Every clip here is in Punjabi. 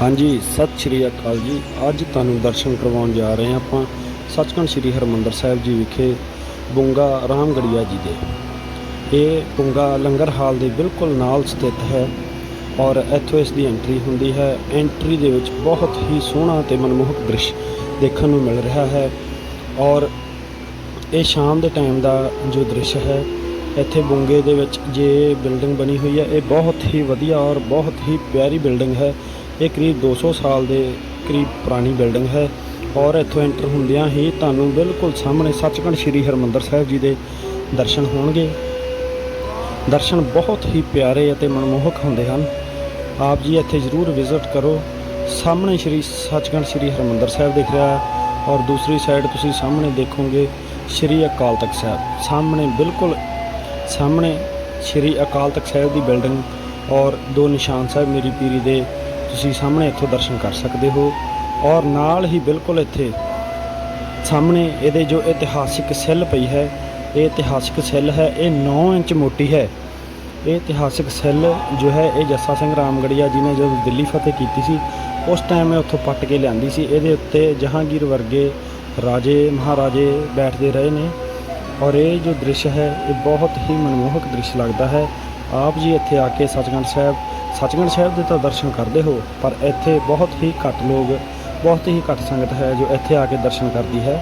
ਹਾਂਜੀ, ਸਤਿ ਸ਼੍ਰੀ ਅਕਾਲ ਜੀ। ਅੱਜ ਤੁਹਾਨੂੰ ਦਰਸ਼ਨ ਕਰਵਾਉਣ ਜਾ ਰਹੇ ਹਾਂ ਆਪਾਂ ਸੱਚਖੰਡ ਸ੍ਰੀ ਹਰਮੰਦਰ ਸਾਹਿਬ ਜੀ ਵਿਖੇ ਬੁੰਗਾ ਰਾਮਗੜੀਆ ਜੀ ਦੇ। ਇਹ ਬੁੰਗਾ ਲੰਗਰ ਹਾਲ ਦੇ ਬਿਲਕੁਲ ਨਾਲ ਸਥਿਤ ਹੈ ਔਰ ਇੱਥੋਂ ਇਸ ਦੀ ਐਂਟਰੀ ਹੁੰਦੀ ਹੈ। ਐਂਟਰੀ ਦੇ ਵਿੱਚ ਬਹੁਤ ਹੀ ਸੋਹਣਾ ਤੇ ਮਨਮੋਹਕ ਦ੍ਰਿਸ਼ ਦੇਖਣ ਨੂੰ ਮਿਲ ਰਿਹਾ ਹੈ ਔਰ ਇਹ ਸ਼ਾਮ ਦੇ ਟਾਈਮ ਦਾ ਜੋ ਦ੍ਰਿਸ਼ ਹੈ, ਇੱਥੇ ਬੁੰਗੇ ਦੇ ਵਿੱਚ ਜੇ ਬਿਲਡਿੰਗ ਬਣੀ ਹੋਈ ਹੈ, ਇਹ ਬਹੁਤ ਹੀ ਵਧੀਆ ਔਰ ਬਹੁਤ ਹੀ ਪਿਆਰੀ ਬਿਲਡਿੰਗ ਹੈ। ਇਹ ਕਰੀਬ 200 ਸਾਲ ਦੇ ਕਰੀਬ ਪੁਰਾਣੀ ਬਿਲਡਿੰਗ ਹੈ ਔਰ ਇੱਥੋਂ ਐਂਟਰ ਹੁੰਦਿਆਂ ਹੀ ਤੁਹਾਨੂੰ ਬਿਲਕੁਲ ਸਾਹਮਣੇ ਸੱਚਖੰਡ ਸ੍ਰੀ ਹਰਮੰਦਰ ਸਾਹਿਬ ਜੀ ਦੇ ਦਰਸ਼ਨ ਹੋਣਗੇ। ਦਰਸ਼ਨ ਬਹੁਤ ਹੀ ਪਿਆਰੇ ਅਤੇ ਮਨਮੋਹਕ ਹੁੰਦੇ ਹਨ। ਆਪ ਜੀ ਇੱਥੇ ਜ਼ਰੂਰ ਵਿਜ਼ਿਟ ਕਰੋ। ਸਾਹਮਣੇ ਸ੍ਰੀ ਸੱਚਖੰਡ ਸ੍ਰੀ ਹਰਮੰਦਰ ਸਾਹਿਬ ਦਿਖ ਰਿਹਾ ਹੈ ਔਰ ਦੂਸਰੀ ਸਾਈਡ ਤੁਸੀਂ ਸਾਹਮਣੇ ਦੇਖੋਗੇ ਸ੍ਰੀ ਅਕਾਲ ਤਖਤ ਸਾਹਿਬ। ਸਾਹਮਣੇ ਬਿਲਕੁਲ ਸਾਹਮਣੇ ਸ੍ਰੀ ਅਕਾਲ ਤਖਤ ਸਾਹਿਬ ਦੀ ਬਿਲਡਿੰਗ ਔਰ ਦੋ ਨਿਸ਼ਾਨ ਸਾਹਿਬ ਮੇਰੀ ਪੀਰੀ ਦੇ ਤੁਸੀਂ ਸਾਹਮਣੇ ਇੱਥੋਂ ਦਰਸ਼ਨ ਕਰ ਸਕਦੇ ਹੋ ਔਰ ਨਾਲ ਹੀ ਬਿਲਕੁਲ ਇੱਥੇ ਸਾਹਮਣੇ ਇਹਦੇ ਜੋ ਇਤਿਹਾਸਿਕ ਸੈੱਲ ਪਈ ਹੈ, ਇਹ ਇਤਿਹਾਸਿਕ ਸੈੱਲ ਹੈ, ਇਹ 9 ਇੰਚ ਮੋਟੀ ਹੈ। ਇਹ ਇਤਿਹਾਸਿਕ ਸੈੱਲ ਜੋ ਹੈ, ਇਹ ਜੱਸਾ ਸਿੰਘ ਰਾਮਗੜੀਆ ਜੀ ਨੇ ਜਦੋਂ ਦਿੱਲੀ ਫਤਿਹ ਕੀਤੀ ਸੀ, ਉਸ ਟਾਈਮ ਇਹ ਉੱਥੋਂ ਪੱਟ ਕੇ ਲਿਆਂਦੀ ਸੀ। ਇਹਦੇ ਉੱਤੇ ਜਹਾਂਗੀਰ ਵਰਗੇ ਰਾਜੇ, ਮਹਾਰਾਜੇ ਬੈਠਦੇ ਰਹੇ ਨੇ ਔਰ ਇਹ ਜੋ ਦ੍ਰਿਸ਼ ਹੈ, ਇਹ ਬਹੁਤ ਹੀ ਮਨਮੋਹਕ ਦ੍ਰਿਸ਼ ਲੱਗਦਾ ਹੈ। ਆਪ ਜੀ ਇੱਥੇ ਆ ਕੇ ਸੱਚਖੰਡ ਸਾਹਿਬ ਸੱਚਖੰਡ ਸਾਹਿਬ ਦੇ ਤਾਂ ਦਰਸ਼ਨ ਕਰਦੇ ਹੋ, ਪਰ ਇੱਥੇ ਬਹੁਤ ਹੀ ਘੱਟ ਲੋਕ, ਬਹੁਤ ਹੀ ਘੱਟ ਸੰਗਤ ਹੈ ਜੋ ਇੱਥੇ ਆ ਕੇ ਦਰਸ਼ਨ ਕਰਦੀ ਹੈ।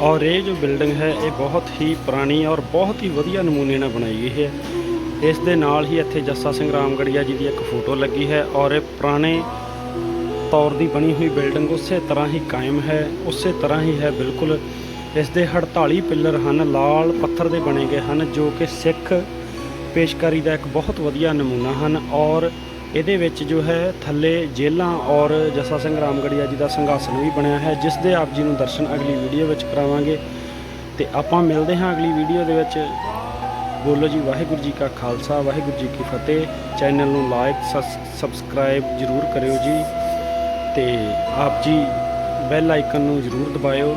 ਔਰ ਇਹ ਜੋ ਬਿਲਡਿੰਗ ਹੈ, ਇਹ ਬਹੁਤ ਹੀ ਪੁਰਾਣੀ ਔਰ ਬਹੁਤ ਹੀ ਵਧੀਆ ਨਮੂਨੇ ਨਾਲ ਬਣਾਈ ਗਈ ਹੈ। ਇਸ ਦੇ ਨਾਲ ਹੀ ਇੱਥੇ ਜੱਸਾ ਸਿੰਘ ਰਾਮਗੜੀਆ ਜੀ ਦੀ ਇੱਕ ਫੋਟੋ ਲੱਗੀ ਹੈ ਔਰ ਇਹ ਪੁਰਾਣੇ ਤੌਰ ਦੀ ਬਣੀ ਹੋਈ ਬਿਲਡਿੰਗ ਉਸੇ ਤਰ੍ਹਾਂ ਹੀ ਕਾਇਮ ਹੈ, ਉਸੇ ਤਰ੍ਹਾਂ ਹੀ ਹੈ ਬਿਲਕੁਲ। ਇਸ ਦੇ 48 ਪਿੱਲਰ ਹਨ, ਲਾਲ ਪੱਥਰ ਦੇ ਬਣੇ ਗਏ ਹਨ, ਜੋ ਕਿ ਸਿੱਖ ਪੇਸ਼ਕਾਰੀ ਦਾ ਇੱਕ ਬਹੁਤ ਵਧੀਆ ਨਮੂਨਾ ਹਨ ਔਰ ਇਹਦੇ ਵਿੱਚ ਜੋ ਹੈ ਥੱਲੇ ਜੇਲਾਂ ਔਰ ਜੱਸਾ ਸਿੰਘ ਰਾਮਗੜੀਆ ਜੀ ਦਾ ਸੰਘਾਸਨ ਵੀ ਬਣਿਆ ਹੈ, ਜਿਸ ਦੇ ਆਪ ਜੀ ਨੂੰ ਦਰਸ਼ਨ ਅਗਲੀ ਵੀਡੀਓ ਵਿੱਚ ਕਰਾਵਾਂਗੇ। ਤੇ ਆਪਾਂ ਮਿਲਦੇ ਹਾਂ ਅਗਲੀ ਵੀਡੀਓ ਦੇ ਵਿੱਚ। ਬੋਲੋ ਜੀ, ਵਾਹਿਗੁਰੂ ਜੀ ਕਾ ਖਾਲਸਾ, ਵਾਹਿਗੁਰੂ ਜੀ ਕੀ ਫਤਿਹ। ਚੈਨਲ ਨੂੰ ਲਾਈਕ ਸਬਸਕ੍ਰਾਈਬ ਜਰੂਰ ਕਰਿਓ ਜੀ। ਤੇ ਆਪ ਜੀ ਬੈਲ ਆਈਕਨ ਨੂੰ ਜਰੂਰ ਦਬਾਇਓ।